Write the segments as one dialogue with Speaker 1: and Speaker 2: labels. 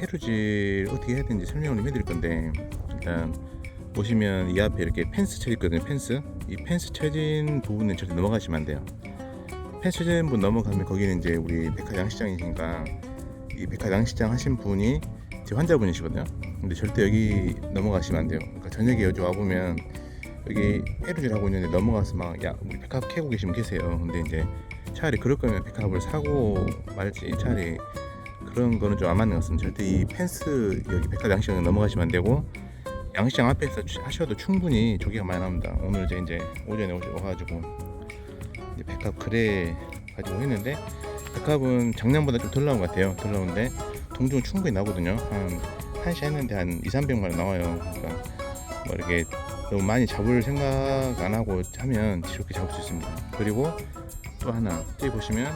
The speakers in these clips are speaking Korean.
Speaker 1: 해루질 어떻게 해야 되는지 설명을 좀 해드릴 건데 일단 보시면 이 앞에 이렇게 펜스 쳐 있거든요 펜스. 이 펜스 쳐진 부분은 절대 넘어가시면 안 돼요. 펜스 쳐진 부분 넘어가면 거기는 이제 우리 백화 양시장이니까 이 백화 양시장 하신 분이 제 환자분이시거든요. 근데 절대 여기 넘어가시면 안 돼요. 그러니까 저녁에 여기 와보면 여기 해루질 하고 있는데 넘어가서 막 야 우리 백합 캐고 계시면 계세요. 근데 이제 차라리 그럴 거면 백합을 사고 말지 차라리 그런 거는 좀 안 맞는 것 같습니다. 절대 이 펜스 여기 백합 양식장 넘어가시면 안 되고 양식장 앞에서 취- 하셔도 충분히 조개가 많이 나옵니다. 오늘 이제 이제 오전에 오셔- 와가지고 이제 백합 그래 가지고 했는데 백합은 작년보다 좀 덜 나온 것 같아요. 덜 나오는데 동중 충분히 나오거든요. 한 한시 했는데 한 2, 300만 원 나와요. 그러니까 뭐 이렇게 너무 많이 잡을 생각 안 하고 하면 이렇게 잡을 수 있습니다. 그리고 또 하나 저기 보시면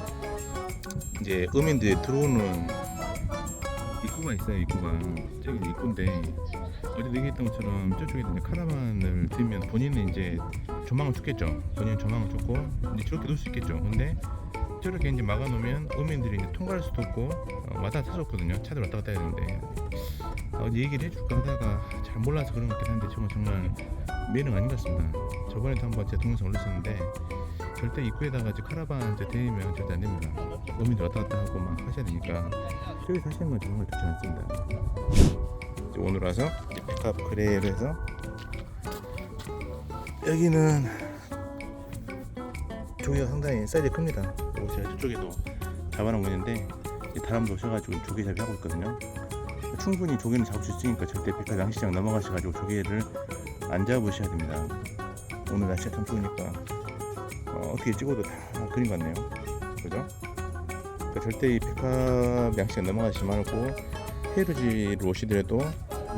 Speaker 1: 이제 음인들이 들어오는 입구가 있어요 입구가 저기 입구인데. 어제 얘기했던 것처럼 저쪽에 이제 카라반을 들면 본인은 이제 조망을 줬겠죠. 본인은 조망을 줬고 이제 저렇게 놓을 수 있겠죠. 근데 저렇게 이제 막아놓으면 음인들이 이제 통과할 수도 없고 어, 왔다 갔다 타줬거든요. 차들 왔다 갔다 해야 되는데. 어제 얘기를 해줄까 하다가 잘 몰라서 그런 것 같긴 한데 저건 정말 매력 아닌 것 같습니다. 저번에도 한번 제 동영상 올렸었는데 절대 입구에다가 이제 카라반 이제 대면 절대 안 됩니다. 어민들 왔다 갔다 하고 막 하셔야 되니까 저기 사시는 건 정말 좋지 않습니다. 이제 오늘 와서 백합 그레이를 해서 여기는 조개가 상당히 사이즈 큽니다. 그리고 제가 저쪽에도 있는데 이제 다람도 오셔가지고 조개잡이 하고 있거든요. 충분히 조개는 잡을 수 있으니까 절대 백합 양시장 넘어가셔가지고 조개를 안 잡으셔야 됩니다. 오늘 날씨가 참 좋으니까 어, 떻게 찍어도 다 그린 것 같네요. 그죠? 그러니까 절대 이 백합 양식장 넘어가지 말고 해루지로 오시더라도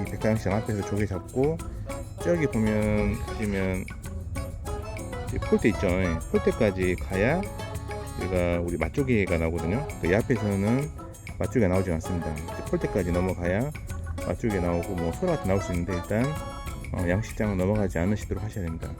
Speaker 1: 이 백합 양식장 앞에서 조개 잡고 저기 보면 보시면 이 폴대 있죠. 예, 폴대까지 가야 우리가 우리 맛조개가 나오거든요. 그이 앞에서는 맛조개가 나오지 않습니다. 폴대까지 넘어가야 맛조개 나오고 뭐 소라 같은 나올 수 있는데 일단 어, 양식장은 넘어가지 않으시도록 하셔야 됩니다.